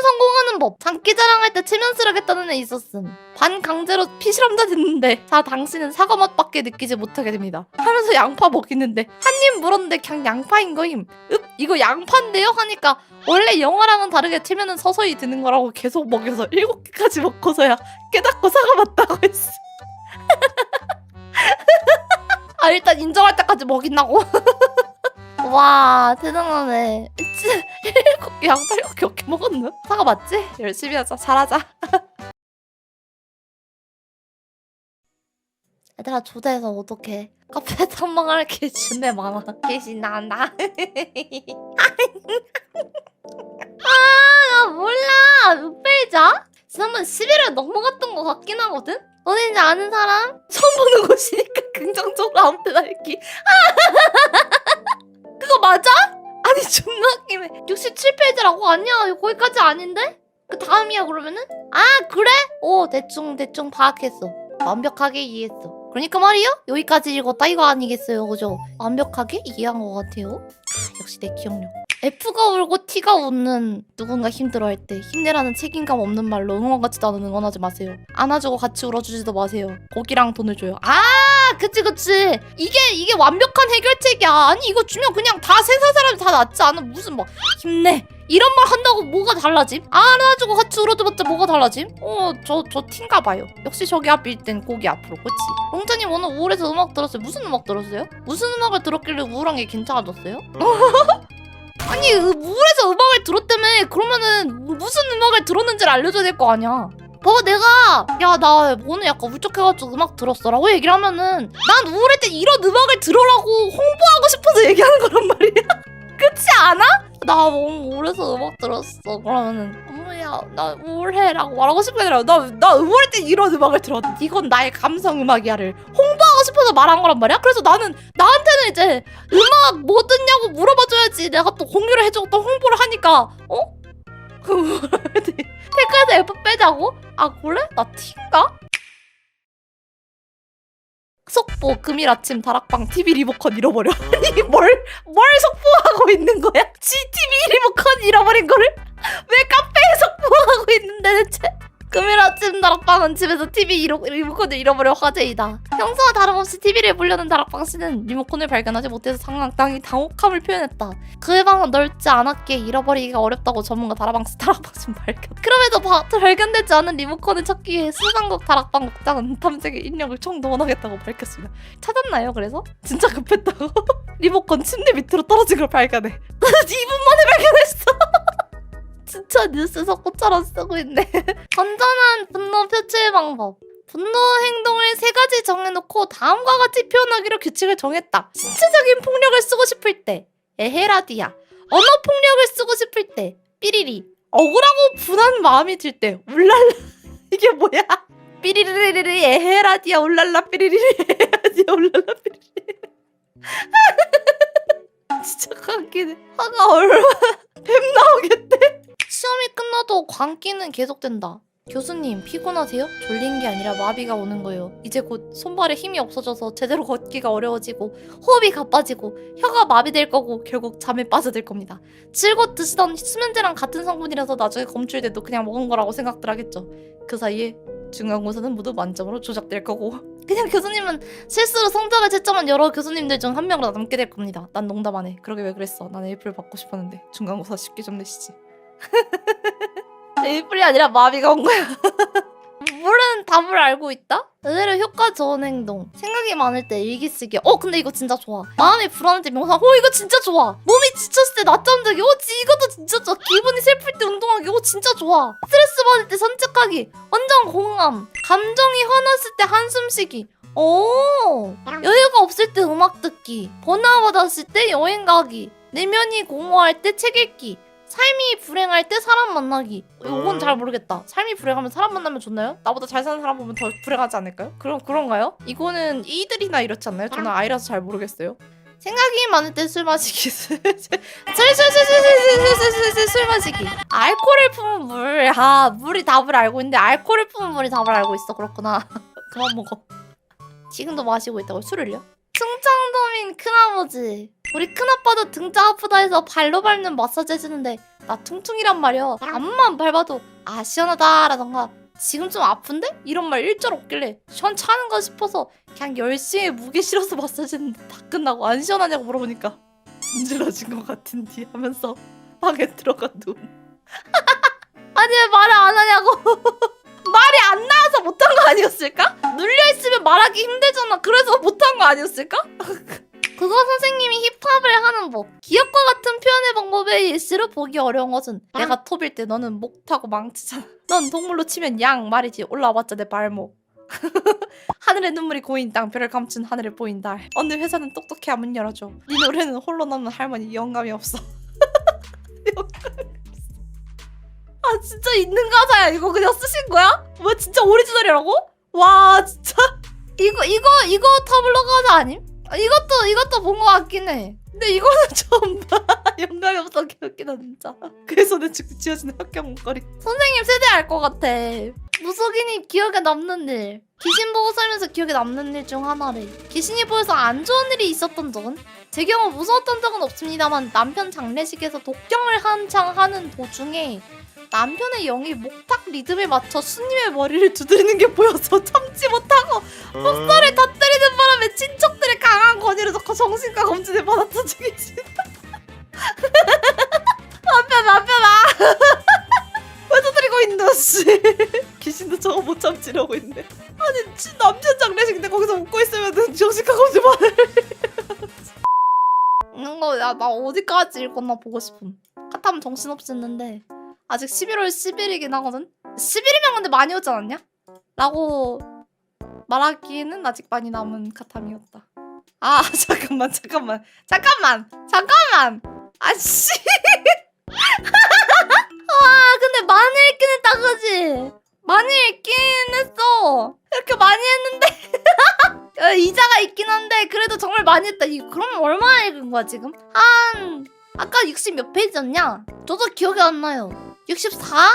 무조건 성공하는 법. 장기 자랑할 때 체면스럽게 떠는 애 있었음. 반 강제로 피실험자 됐는데 자 당신은 사과 맛밖에 느끼지 못하게 됩니다. 하면서 양파 먹이는데 한 입 물었는데 그냥 양파인 거임. 읍 이거 양파인데요 하니까 원래 영화랑은 다르게 체면은 서서히 드는 거라고 계속 먹여서 일곱 개까지 먹고서야 깨닫고 사과 맛다고 했어. 아 일단 인정할 때까지 먹인다고. 와 대단하네. 진짜 일곱 개 양파 일곱 개 어떻게 먹었나? 사과 맞지? 열심히 하자 잘하자. 얘들아 초대해서 어떡해 카페 탐방할 게 준대 많아 계신난다 아 몰라 몇 페이지야? 지난번 11회 넘어갔던 것 같긴 하거든? 너네 이제 아는 사람? 처음 보는 곳이니까 긍정적으로 아무 때나 읽기 그거 맞아? 아니 존나 웃기네 67페이지라고? 아니야 거기까지 아닌데? 그 다음이야 그러면은? 아 그래? 오 대충 대충 파악했어 완벽하게 이해했어 그러니까 말이요 여기까지 읽었다 이거 아니겠어요 그죠? 완벽하게 이해한 것 같아요 아, 역시 내 기억력 F가 울고 T가 웃는 누군가 힘들어할 때 힘내라는 책임감 없는 말로 응원 같지도 않은 응원하지 마세요 안아주고 같이 울어주지도 마세요 고기랑 돈을 줘요 아 그치 그치 이게 이게 완벽한 해결책이야 아니 이거 주면 그냥 다 세상 사람이 다 낫지 않아 무슨 막 힘내 이런 말 한다고 뭐가 달라짐? 안아주고 같이 울어줘봤자 뭐가 달라짐? 어, 저, 저 팀가 봐요. 역시 저기 앞일 땐 고기 앞으로, 그치? 롱자님 오늘 우울해서 음악 들었어요. 무슨 음악 들었어요? 무슨 음악을 들었길래 우울한 게 괜찮아졌어요? 아니, 으, 우울해서 음악을 들었다며. 그러면은 무슨 음악을 들었는지를 알려줘야 될 거 아니야. 봐봐 내가 야 나 오늘 약간 울적해가지고 음악 들었어 라고 얘기를 하면은 난 우울할 때 이런 음악을 들으라고 홍보하고 싶어서 얘기하는 거란 말이야 그렇지 않아? 나 너무 우울해서 음악 들었어. 그러면은 어머야 나 우울해라고 말하고 싶은 게 아니라 나, 나 우울할 때 이런 음악을 들었 이건 나의 감성 음악이야를 홍보하고 싶어서 말한 거란 말이야. 그래서 나는 나한테는 이제 음악 뭐 듣냐고 물어봐줘야지. 내가 또 공유를 해주고 또 홍보를 하니까 어? 그 우울할 때 테크에서 F 빼자고? 아 그래? 나 T인가? 속보 금일 아침 다락방 TV 리모컨 잃어버려 아니 뭘뭘 속보하고 있는 거야? GTV 리모컨 잃어버린 거를 왜카 다락방은 집에서 TV 이로, 리모컨을 잃어버려 화제이다. 평소와 다름없이 TV를 보려는 다락방 씨는 리모컨을 발견하지 못해서 상당히 당혹함을 표현했다. 그의 방은 넓지 않았기에 잃어버리기가 어렵다고 전문가 다락방 씨 다락방 씨 발견. 그럼에도 바, 발견되지 않은 리모컨을 찾기 위해 수상국 다락방 국장은 탐색에 인력을 총동원하겠다고 밝혔습니다. 찾았나요? 그래서 진짜 급했다고? 리모컨 침대 밑으로 떨어진 걸 발견해. 2분 만에 발견했어. 진짜 뉴스 속보처럼 쓰고 있네. 건전한 분노 표출 방법. 분노 행동을 세 가지 정해놓고 다음과 같이 표현하기로 규칙을 정했다. 신체적인 폭력을 쓰고 싶을 때 에헤라디아. 언어 폭력을 쓰고 싶을 때 삐리리. 억울하고 분한 마음이 들 때 울랄라. 이게 뭐야? 삐리리리리 에헤라디아 울랄라 삐리리리 에헤라디아 울랄라 삐리리. 진짜 감기네. 화가 얼마나 뱀 나오겠대. 시험이 끝나도 광기는 계속된다. 교수님 피곤하세요? 졸린 게 아니라 마비가 오는 거예요. 이제 곧 손발에 힘이 없어져서 제대로 걷기가 어려워지고 호흡이 가빠지고 혀가 마비될 거고 결국 잠에 빠져들 겁니다. 즐겁 드시던 수면제랑 같은 성분이라서 나중에 검출돼도 그냥 먹은 거라고 생각들 하겠죠. 그 사이에 중간고사는 모두 만점으로 조작될 거고 그냥 교수님은 실수로 성적을 채점한 여러 교수님들 중 한 명으로 남게 될 겁니다. 난 농담 안 해. 그러게 왜 그랬어? 난 에이프를 받고 싶었는데 중간고사 쉽게 좀 내시지. 에이플이 아니라 마비가 온 거야. 물은 답을 알고 있다? 의외로 효과 좋은 행동. 생각이 많을 때 일기 쓰기. 어, 근데 이거 진짜 좋아. 마음이 불안할 때 명상. 어, 이거 진짜 좋아. 몸이 지쳤을 때 낮잠 자기. 어, 지, 이것도 진짜 좋아. 기분이 슬플 때 운동하기. 어, 진짜 좋아. 스트레스 받을 때 산책하기. 완전 공감. 감정이 화났을 때 한숨 쉬기. 오, 여유가 없을 때 음악 듣기. 번아웃 받았을 때 여행 가기. 내면이 공허할 때 책 읽기. 삶이 불행할 때 사람 만나기. 이건 잘 모르겠다. 삶이 불행하면 사람 만나면 좋나요? 나보다 잘 사는 사람 보면 더 불행하지 않을까요? 그럼 그런가요? 이거는 이들이나 이렇지 않나요? 저는 아이라서 잘 모르겠어요. 생각이 많을 때 술 마시기. 술술술술술술술술 술 마시기. 알코올을 품은 물. 아 물이 답을 알고 있는데 알코올을 품은 물이 답을 알고 있어. 그렇구나. 그만 먹어. 지금도 마시고 있다고 술을요? 충청도민 큰아버지 우리 큰아빠도 등짝 아프다 해서 발로 밟는 마사지 해주는데 나 퉁퉁이란 말이야 앞만 밟아도 아 시원하다 라던가 지금 좀 아픈데? 이런 말 일절 없길래 시원찮은가 싶어서 그냥 열심히 무게 실어서 마사지 했는데 다 끝나고 안 시원하냐고 물어보니까 문질러진 것 같은디 하면서 방에 들어가 눈 아니 왜 말을 안 하냐고 말이 안 나와서 못한 거 아니었을까? 눌려있으면 말하기 힘들잖아 그래서 못한 거 아니었을까? 그거 선생님이 힙합을 하는 법 기억과 같은 표현의 방법에 예시로 보기 어려운 것은 내가 톱일 때 너는 목 타고 망치잖아. 넌 동물로 치면 양 말이지. 올라와봤자 내 발목. 하늘에 눈물이 고인 땅 별을 감춘 하늘에 보인 달. 어느 회사는 똑똑해야 문 열어줘. 네 노래는 홀로 남는 할머니. 영감이 없어. 아 진짜 있는 가사야. 이거 그냥 쓰신 거야? 뭐 진짜 오리지널이라고? 와 진짜? 이거 이거 이거 터블러 가사 아님? 아, 이것도 이것도 본 것 같긴 해. 근데 이거는 처음 봐. 영감이 없어 개웃기다 진짜. 그래서 내 지- 지어지는 학교 문거리. 선생님 세대 알 것 같아. 무속인이 기억에 남는 일. 귀신 보고 살면서 기억에 남는 일 중 하나래. 귀신이 보여서 안 좋은 일이 있었던 적은? 제 경우 무서웠던 적은 없습니다만 남편 장례식에서 독경을 한창 하는 도중에 남편의 영이 목탁 리듬에 맞춰 수님의 머리를 두드리는 게 보여서 참지 못하고 다 때리는 바람에 친척들의 강한 권유를 듣고 정신과 검진을 받았던 있습니다. 남편 남편아! 왜 두드리고 있노 씨? 귀신도 저거 못 참지 이러고 있네. 아니 지 남편 장례식인데 거기서 웃고 있으면 정신과 검진 받을 이거 야나 어디까지 읽었나 보고 싶음. 카타면 정신없었는데 아직 11월 10일이긴 하거든? 11이면 근데 많이 오지 않았냐? 라고 말하기에는 아직 많이 남은 카탐이었다. 아 잠깐만 잠깐만. 잠깐만! 잠깐만! 아씨! 와 근데 많이 읽긴 했다 그지? 많이 읽긴 했어! 이렇게 많이 했는데? 어, 이자가 있긴 한데 그래도 정말 많이 했다. 이 그럼 얼마나 읽은 거야 지금? 한 아까 60 몇 페이지였냐? 저도 기억이 안 나요 64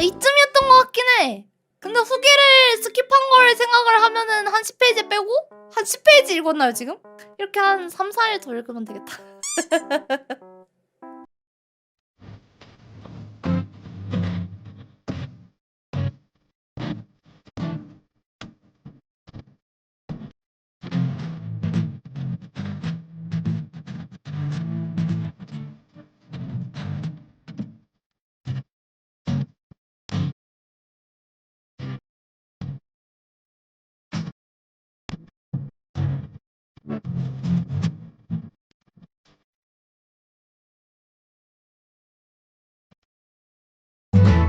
이쯤이었던 것 같긴 해. 근데 후기를 스킵한 걸 생각을 하면은 한 10페이지 빼고 한 10페이지 읽었나요 지금? 이렇게 한 3, 4일 더 읽으면 되겠다